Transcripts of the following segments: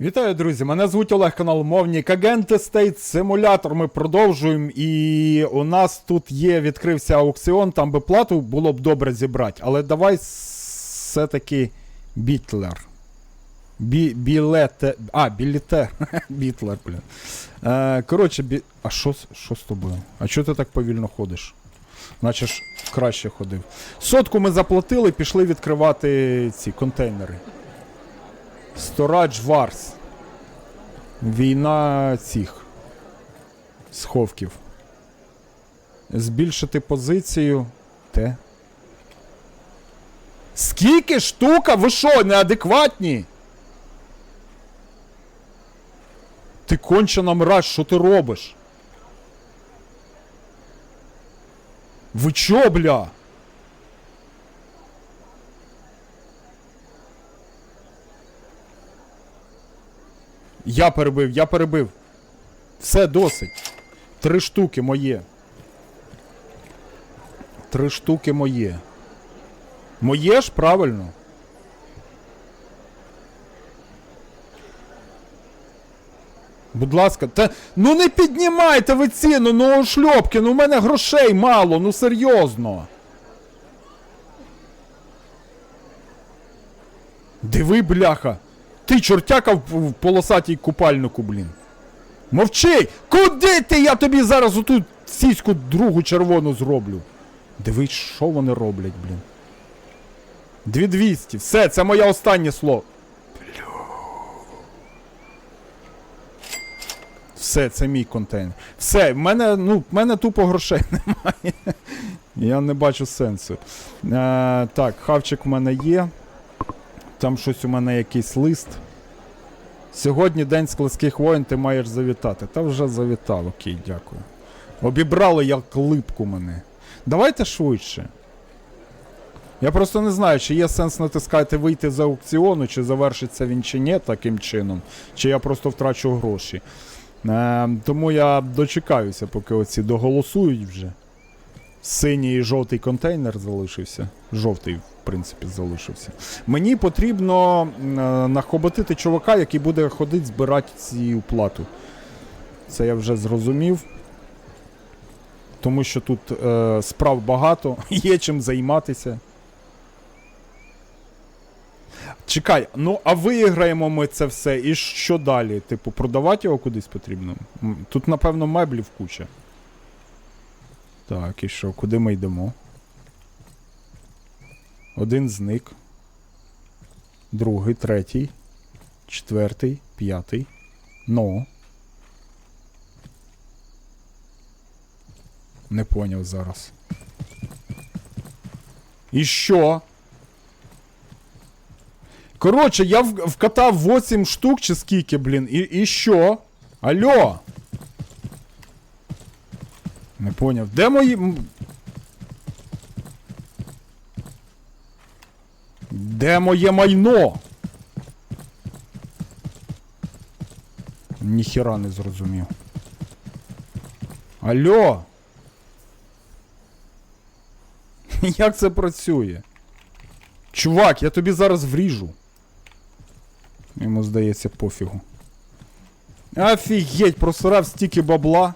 Вітаю, друзі! Мене звуть Олег, канал Мовнік Агент Estate Simulator. Ми продовжуємо. І у нас тут є, відкрився аукціон, там би плату було б добре зібрати. Але давай все-таки бітлер. Бі, білете. А, білітер. Бітлер, блін. Е, коротше, бі... а що, що з тобою? А чого ти так повільно ходиш? Наче ж краще ходив. Сотку ми заплатили, пішли відкривати ці контейнери. Storage Wars. Війна цих сховків. Збільшити позицію. Те. Скільки штука? Ви що, неадекватні? Ти кончена мразь, що ти робиш? Ви чо, бля? Я перебив, я перебив. Все досить. Три штуки моє. Три штуки моє. Моє ж правильно. Будь ласка, та ну не піднімайте ви ціну, ну шльопки, ну в мене грошей мало, ну серйозно. Диви, бляха. Ти чортяка в, полосатій купальнику, блін. Мовчи! Куди ти? Я тобі зараз оту сіську другу червону зроблю. Дивись, що вони роблять, блін. 2200. Все, це моє останнє слово. Все, це мій контейнер. Все, в мене, ну, в мене тупо грошей немає. Я не бачу сенсу. Е, так, хавчик в мене є. Там щось у мене якийсь лист. Сьогодні день складських воїн, ти маєш завітати. Та вже завітав, окей, дякую. Обібрали як липку мене. Давайте швидше. Я просто не знаю, чи є сенс натискати вийти з аукціону, чи завершиться він чи ні таким чином, чи я просто втрачу гроші. Е, тому я дочекаюся, поки оці доголосують вже. Синій і жовтий контейнер залишився. Жовтий, принципі, залишився. Мені потрібно е, нахоботити чувака, який буде ходити збирати цю плату. Це я вже зрозумів. Тому що тут е, справ багато, є чим займатися. Чекай, ну а виграємо ми це все. І що далі? Типу, продавати його кудись потрібно? Тут, напевно, меблів куча. Так, і що, куди ми йдемо? Один зник. Другий, третій, четвертий, п'ятий. Ну. Не поняв зараз. І що? Коротше, я вкатав 8 штук чи скільки, блін, і, і що? Алло? Не поняв. Де мої. Де моє майно? Ніхіра не зрозумів. Алло? Як це працює? Чувак, я тобі зараз вріжу. Йому здається пофігу. Офігеть, просрав стільки бабла.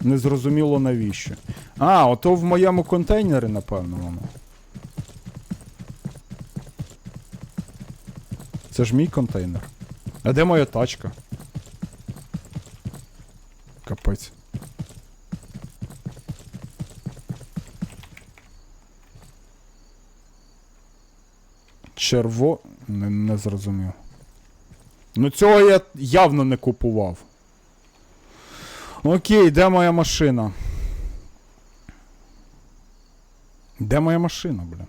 Незрозуміло навіщо. А, ото в моєму контейнері, напевно, воно. Це ж мій контейнер. А де моя тачка? Капець. Черво. Не, не зрозумів. Ну цього я явно не купував. Окей, де моя машина? Де моя машина, бля?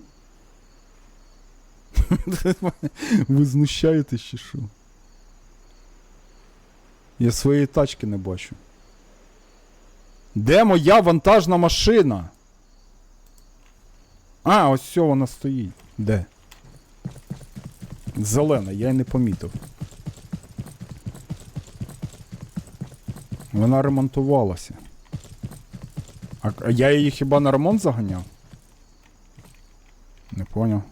Ви знущаєтесь чи що? Я своєї тачки не бачу. Де моя вантажна машина? А, ось все вона стоїть. Де? Зелена, я й не помітив. Вона ремонтувалася. А я її хіба на ремонт заганяв? Не поняв.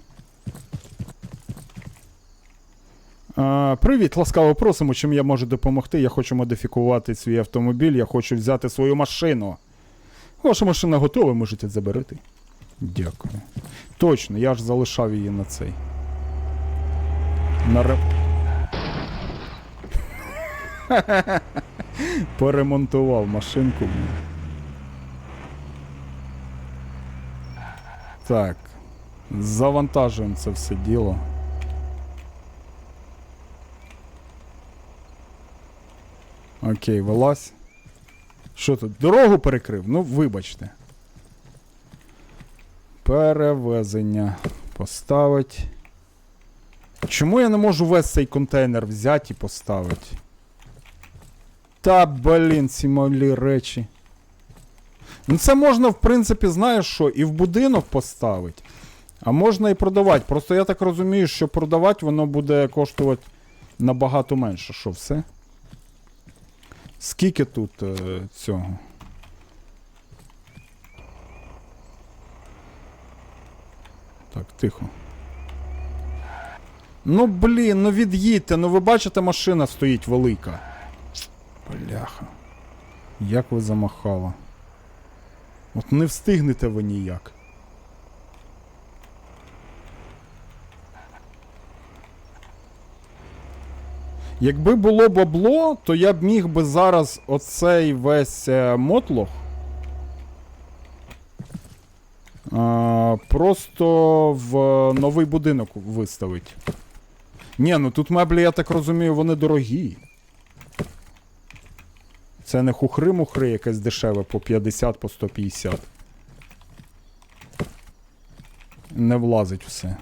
А, привіт, ласкаво просимо, чим я можу допомогти. Я хочу модифікувати свій автомобіль, я хочу взяти свою машину. Ваша машина готова, можете заберете. Дякую. Точно, я ж залишав її на цей. На ре... Поремонтував машинку. Так. Завантажуємо це все діло. Окей, вилазь. Що тут? Дорогу перекрив? Ну, вибачте. Перевезення. Поставить. Чому я не можу весь цей контейнер взяти і поставити? Та, блін, ці малі речі. Ну це можна, в принципі, знаєш що, і в будинок поставити. А можна і продавати. Просто я так розумію, що продавати воно буде коштувати набагато менше. Що, все? Скільки тут е, цього? Так, тихо. Ну блін, ну від'їдьте, ну ви бачите, машина стоїть велика. Бляха. Як ви замахала. От не встигнете ви ніяк. Якби було бабло, то я б міг би зараз оцей весь е, мотлох а, просто в новий будинок виставити. Ні, ну тут меблі, я так розумію, вони дорогі. Це не хухри-мухри якесь дешеве по 50, по 150. Не влазить все.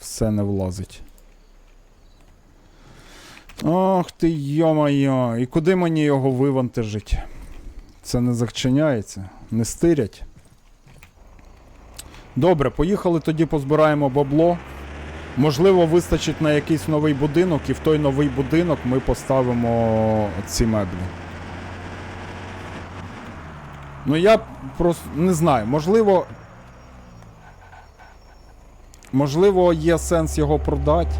Все не влазить. Ох ти йо-моє, і куди мені його вивантажить? Це не зачиняється, не стирять. Добре, поїхали тоді позбираємо бабло. Можливо, вистачить на якийсь новий будинок, і в той новий будинок ми поставимо ці меблі. Ну я просто не знаю, можливо. Можливо, є сенс його продати.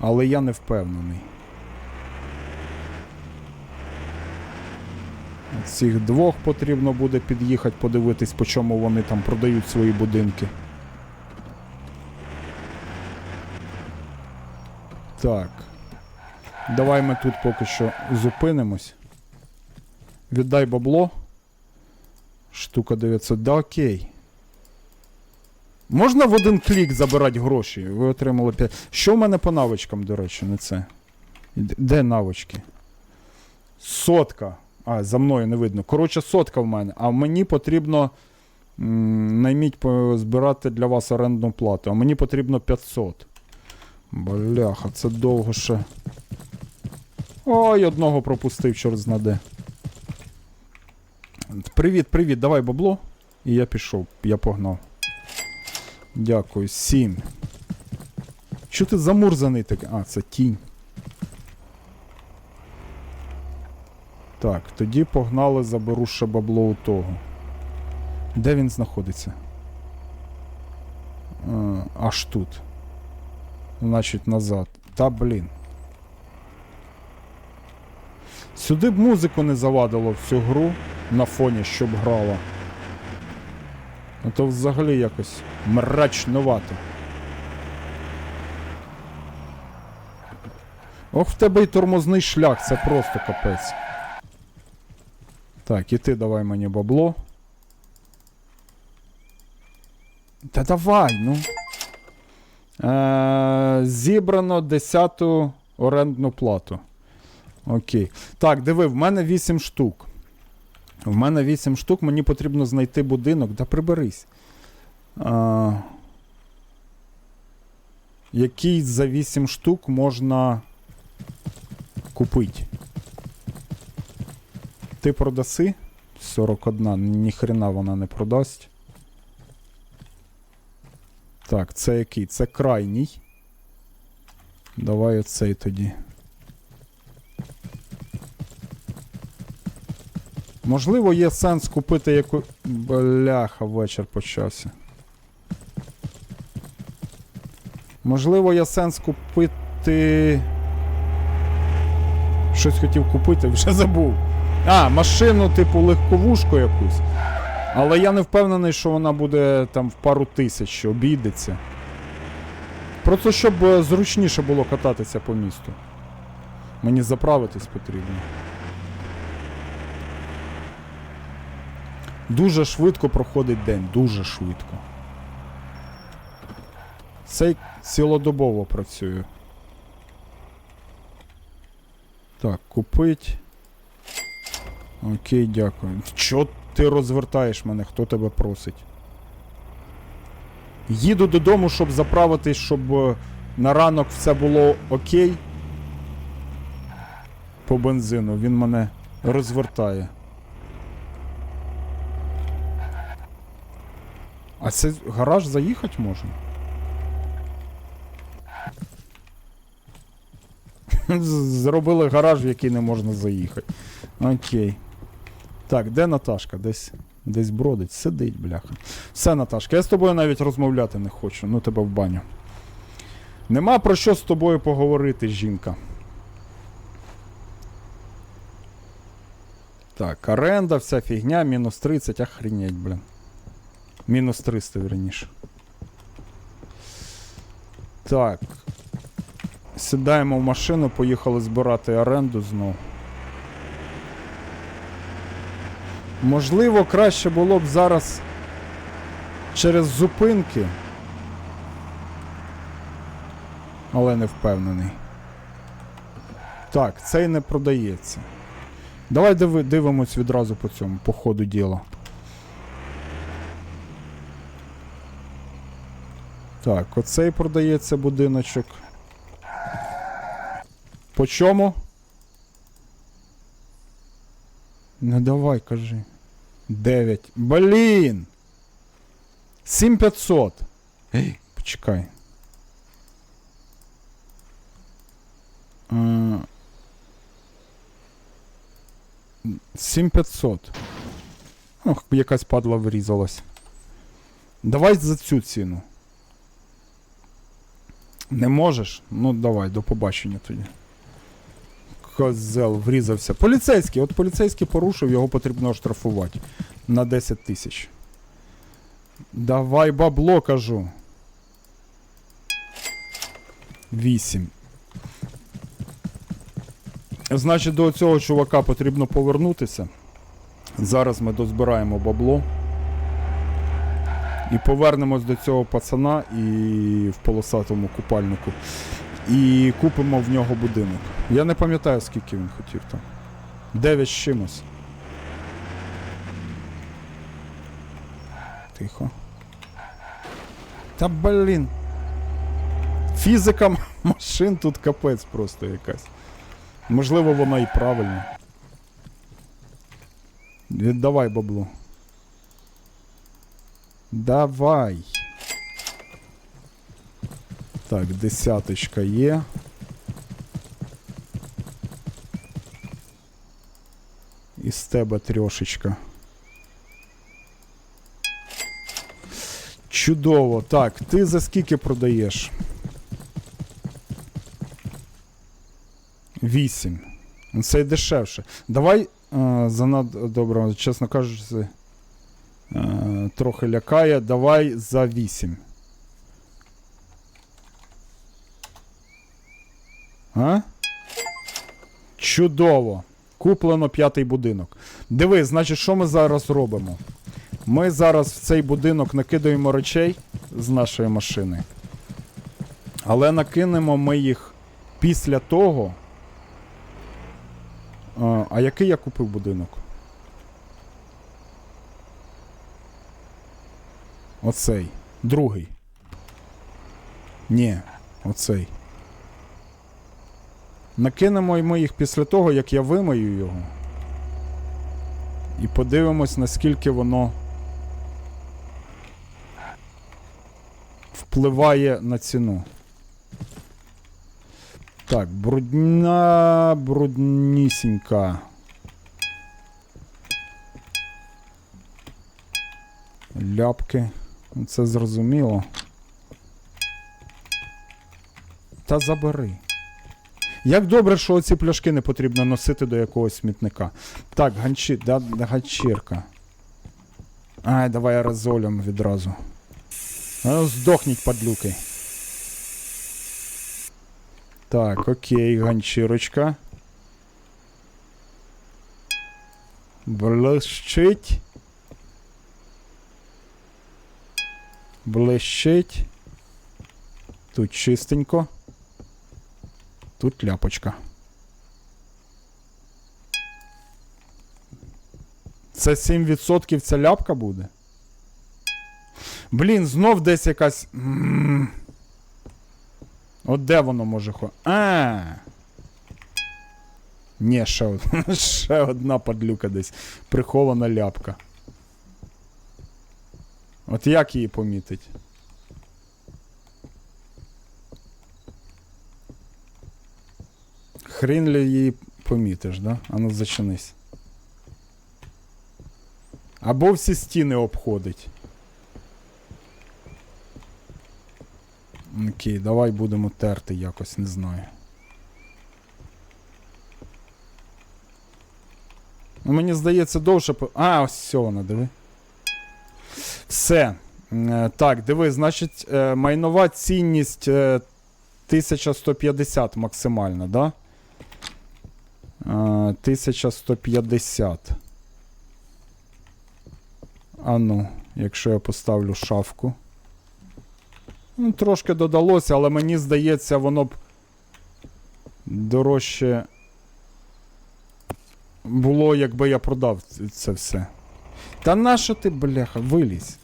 Але я не впевнений. Цих двох потрібно буде під'їхати, подивитись, по чому вони там продають свої будинки. Так. Давай ми тут поки що зупинимось. Віддай бабло. Штука 900. Да окей. Можна в один клік забирати гроші? Ви отримали 5. Що в мене по навичкам, до речі, не це? Де навички? Сотка. А, за мною не видно. Коротше, сотка в мене. А мені потрібно. Найміть збирати для вас орендну плату. А мені потрібно 500. Бляха, це довго ще. Ой, одного пропустив, чорт знаде. Привіт, привіт, давай бабло. І я пішов, я погнав. Дякую, сім. Чо ти замурзаний такий? А, це тінь. Так, тоді погнали, заберу ще бабло у того. Де він знаходиться? А, аж тут. Значить, назад. Та блін. Сюди б музику не завадило всю гру на фоні, щоб грала. А то взагалі якось мрачнувато. Ох, в тебе й тормозний шлях, це просто капець. Так, і ти давай мені бабло. Та давай, ну. Е, зібрано 10 орендну плату. Окей. Так, диви, в мене 8 штук. В мене 8 штук, мені потрібно знайти будинок. Да приберись. А, який за 8 штук можна купити? Ти продаси? 41, ніхрена вона не продасть. Так, це який? Це крайній. Давай оцей тоді. Можливо, є сенс купити яку. Бляха, вечір почався. Можливо, я сенс купити. Щось хотів купити, вже забув. А, машину, типу, легковушку якусь. Але я не впевнений, що вона буде там в пару тисяч обійдеться. Просто щоб е, зручніше було кататися по місту. Мені заправитись потрібно. Дуже швидко проходить день, дуже швидко. Цей цілодобово працює. Так, купить. Окей, дякую. Чо ти розвертаєш мене? Хто тебе просить? Їду додому, щоб заправитись, щоб е, на ранок все було окей. По бензину. Він мене розвертає. А це гараж заїхати можна? Зробили гараж, в який не можна заїхати. Окей. Так, де Наташка? Десь, десь бродить, сидить, бляха. Все, Наташка, я з тобою навіть розмовляти не хочу. Ну тебе в баню. Нема про що з тобою поговорити, жінка. Так, оренда, вся фігня, мінус 30, охренеть, блін. Мінус 300, верніше. Так. Сідаємо в машину, поїхали збирати оренду знов. Можливо, краще було б зараз через зупинки. Але не впевнений. Так, цей не продається. Давай диви, дивимось відразу по цьому, по ходу діла. Так, оцей продається будиночок. По чому? Не давай, кажи. 9. Блін! 7500. Ей, почекай. Е, 7500. Ох, якась падла врізалась. Давай за цю ціну. Не можеш? Ну давай, до побачення тоді. Козел врізався. Поліцейський, от поліцейський порушив, його потрібно оштрафувати на 10 тисяч. Давай бабло, кажу. 8. Значить, до цього чувака потрібно повернутися. Зараз ми дозбираємо бабло. І повернемось до цього пацана і в полосатому купальнику. І купимо в нього будинок. Я не пам'ятаю, скільки він хотів там. 9 з чимось. Тихо. Та блін. Фізика машин тут капець просто якась. Можливо, вона і правильна. Віддавай бабло. Давай. Так, десяточка є. І з тебе трьошечка. Чудово. Так, ти за скільки продаєш? Вісім. Це й дешевше. Давай е, занадто добре, чесно кажучи, трохи лякає. Давай за 8. А? Чудово. Куплено п'ятий будинок. Диви, значить, що ми зараз робимо? Ми зараз в цей будинок накидаємо речей з нашої машини. Але накинемо ми їх після того. А, а який я купив будинок? Оцей. Другий. Ні, оцей. Накинемо ми їх після того, як я вимию його. І подивимось, наскільки воно впливає на ціну. Так, брудна, бруднісінька. Ляпки. Це зрозуміло. Та забери. Як добре, що оці пляшки не потрібно носити до якогось смітника. Так, ганчі, да, ганчірка. Ай, давай аерозолем відразу. Ну, здохніть, падлюки. Так, окей, ганчірочка. Блищить. Блищить. Тут чистенько. Тут ляпочка. Це 7% ця ляпка буде? Блін, знов десь якась. От де воно може хо. А. Ні, ще, од... ще одна падлюка десь. Прихована ляпка. От як її помітить? Хрін ли її помітиш, да? Ану зачинись. Або всі стіни обходить. Окей, давай будемо терти якось, не знаю. Ну, мені здається, довше. по- А, ось все вона, диви. Все. Е, Так, диви, значить, е, майнова цінність е, 1150 максимальна, да? Е, 1150. А ну, якщо я поставлю шафку. Ну, трошки додалося, але мені здається, воно б дорожче було, якби я продав це все. Та нащо ти, бляха, вилізь?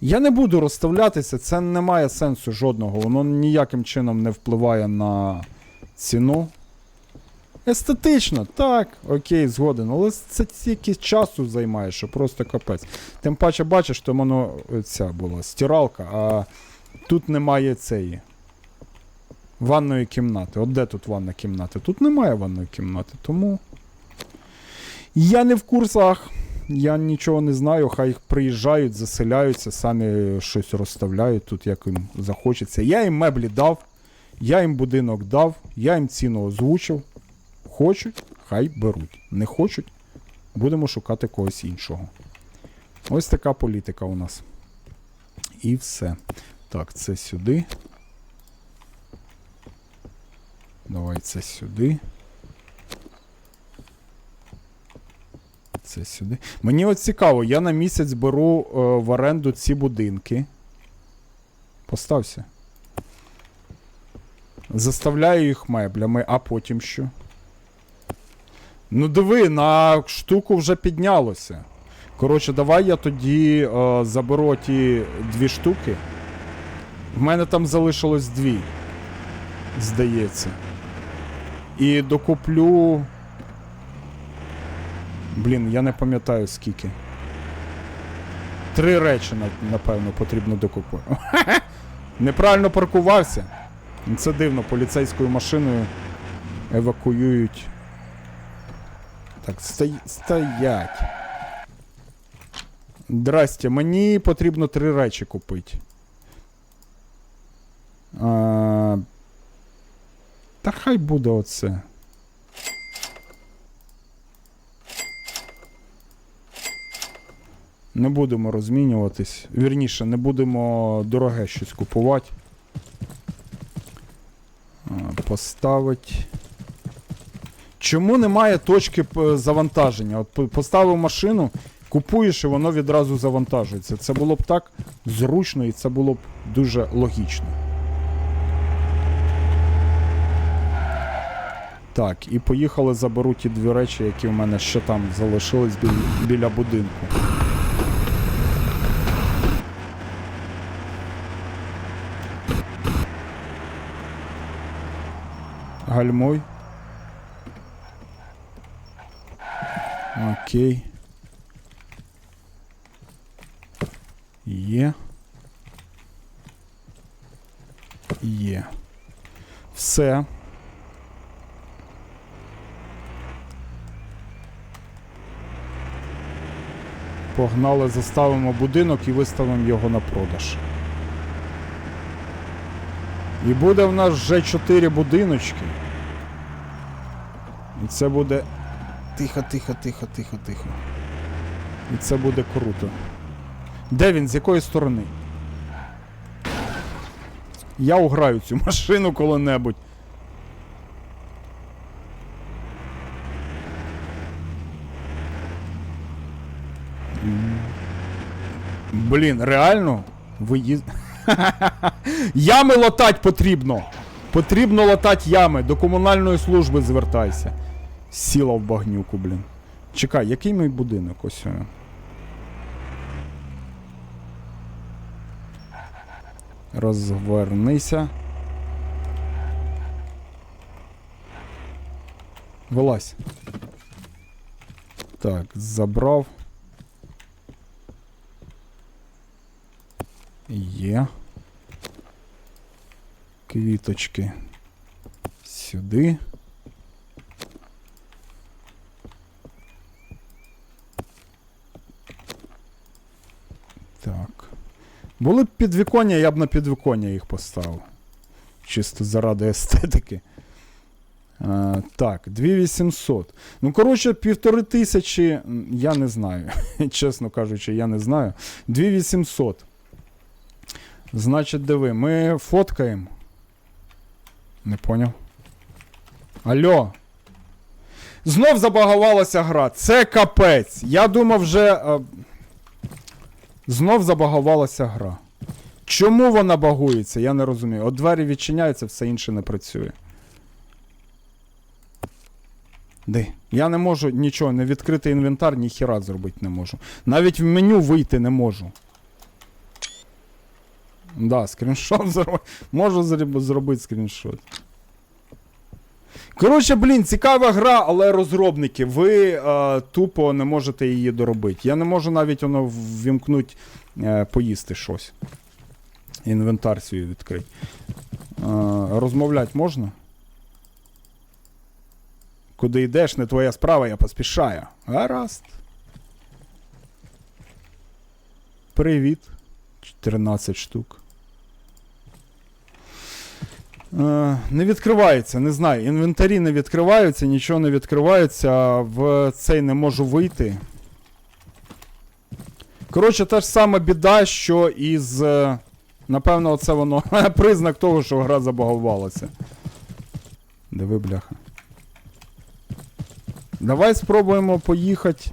Я не буду розставлятися, це не має сенсу жодного. Воно ніяким чином не впливає на ціну. Естетично, так, окей, згоден. Але це тільки часу займає, що просто капець. Тим паче, бачиш, то воно ця була стиралка, а тут немає цієї. Ванної кімнати. От де тут ванна кімната? Тут немає ванної кімнати, тому. Я не в курсах. Я нічого не знаю, хай приїжджають, заселяються, самі щось розставляють тут, як їм захочеться. Я їм меблі дав, я їм будинок дав, я їм ціну озвучив. Хочуть, хай беруть. Не хочуть, будемо шукати когось іншого. Ось така політика у нас. І все. Так, це сюди. Давай це сюди. Це сюди. Мені от цікаво, я на місяць беру е, в оренду ці будинки. Постався. Заставляю їх меблями, а потім що? Ну диви, на штуку вже піднялося. Коротше, давай я тоді е, заберу ті дві штуки. В мене там залишилось дві. Здається. І докуплю. Блін, я не пам'ятаю скільки. Три речі, напевно, потрібно докупити. Неправильно паркувався. Це дивно, поліцейською машиною евакуюють. Так, стоять. Здрасте, мені потрібно три речі купити. А... Та хай буде оце. Не будемо розмінюватись. Вірніше, не будемо дороге щось купувати. Поставить. Чому немає точки завантаження? От поставив машину, купуєш і воно відразу завантажується. Це було б так зручно і це було б дуже логічно. Так, і поїхали заберу ті дві речі, які в мене ще там залишились біля, будинку. Гальмуй. Окей. Є. Є. Все. Погнали, заставимо будинок і виставимо його на продаж. І буде в нас вже 4 будиночки. І це буде. Тихо, тихо, тихо, тихо, тихо. І це буде круто. Де він? З якої сторони? Я уграю цю машину коли-небудь. Блін, реально? Ви їз... Ями латать потрібно. Потрібно латать ями. До комунальної служби звертайся. Сіла в багнюку, блін. Чекай, який мій будинок? Ось. Розвернися. Вилазь. Так, забрав. Є. Квіточки. Сюди. Так. Були б підвіконня, я б на підвіконня їх поставив. Чисто заради естетики. А, так, 2800. Ну, коротше, півтори тисячі, я не знаю. Чесно кажучи, я не знаю. 2800. Значить, диви, ми фоткаємо. Не поняв. Алло. Знов забагувалася гра. Це капець. Я думав вже. е, Знов забагувалася гра. Чому вона багується? Я не розумію. От двері відчиняються, все інше не працює. Де? Я не можу нічого, не відкрити інвентар, ні хіра зробити не можу. Навіть в меню вийти не можу. Да, скріншот зробити. Можу зробити скріншот. Коротше, блін, цікава гра, але розробники, ви е, тупо не можете її доробити. Я не можу навіть воно ввімкнути е, поїсти щось. Інвентар свій відкрити. Е, розмовляти можна? Куди йдеш, не твоя справа, я поспішаю. Гаразд. Привіт. 14 штук. Е, не відкривається, не знаю. Інвентарі не відкриваються, нічого не відкривається, в цей не можу вийти. Коротше, та ж сама біда, що із. е, Напевно, оце воно признак того, що гра забагувалася. Диви, бляха. Давай спробуємо поїхати.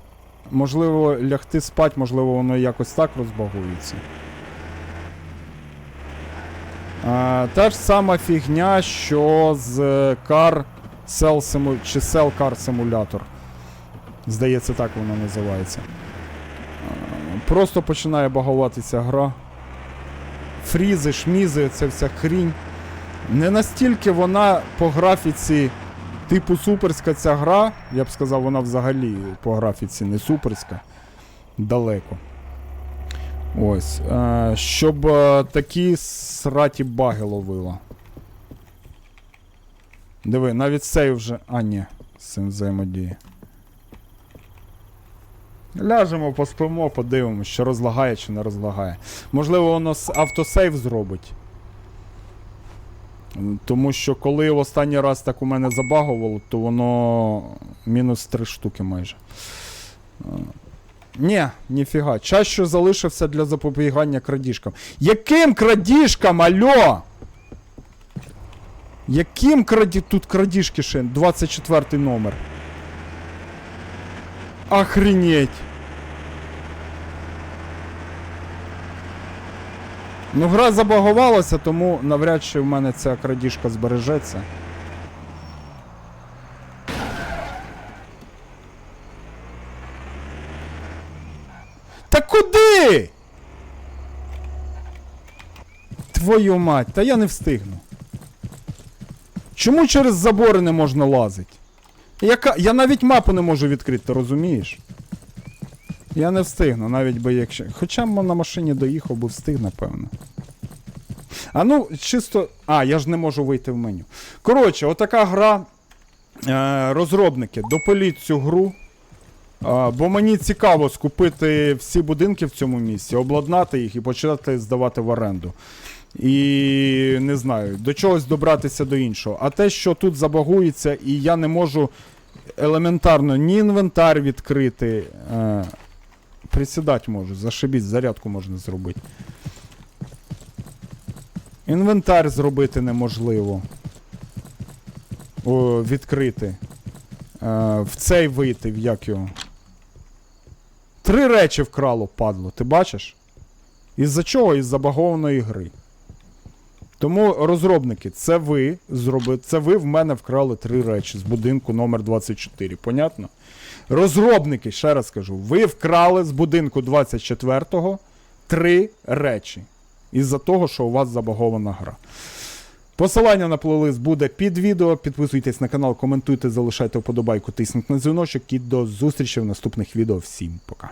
Можливо, лягти спать, можливо, воно якось так розбагується. Та ж сама фігня, що з Car Cell Simu... чи Cell Car Simulator. Здається, так вона називається. Просто починає багуватися гра. Фрізи, шмізи, це вся хрінь. Не настільки вона по графіці, типу суперська ця гра, я б сказав, вона взагалі по графіці не суперська. Далеко. Ось. Е, щоб е, такі сраті баги ловила. Диви, навіть цей вже. А, ні, з цим взаємодіє. Ляжемо, поспимо, подивимось, що розлагає чи не розлагає. Можливо, воно автосейв зробить. Тому що коли в останній раз так у мене забагувало, то воно мінус 3 штуки майже. Ні, ніфіга. Час, що залишився для запобігання крадіжкам. Яким крадіжкам, альо? Яким краді... Тут крадіжки ще? 24 номер. Охренеть. Ну, гра забагувалася, тому навряд чи в мене ця крадіжка збережеться. Та куди? Твою мать, та я не встигну. Чому через забори не можна лазити? Яка... Я навіть мапу не можу відкрити, ти розумієш? Я не встигну, навіть би якщо. Хоча б на машині доїхав, би встиг, напевно. А ну, чисто. А, я ж не можу вийти в меню. Коротше, отака гра. Е, розробники, допиліть цю гру. А, бо мені цікаво скупити всі будинки в цьому місці, обладнати їх і почати здавати в оренду. І не знаю, до чогось добратися до іншого. А те, що тут забагується, і я не можу елементарно ні інвентар відкрити. Е, присідати можу, зашибіть, зарядку можна зробити. Інвентар зробити неможливо. О, відкрити. Е, в цей вийти, в як його. Три речі вкрало, падло, ти бачиш? Із-за чого? Із забагованої гри. Тому розробники, це ви зроби... це ви в мене вкрали три речі з будинку номер 24. Понятно? Розробники, ще раз кажу, ви вкрали з будинку 24-го три речі. Із-за того, що у вас забагована гра. Посилання на плейлист буде під відео. Підписуйтесь на канал, коментуйте, залишайте вподобайку, тисніть на дзвіночок і до зустрічі в наступних відео. Всім пока.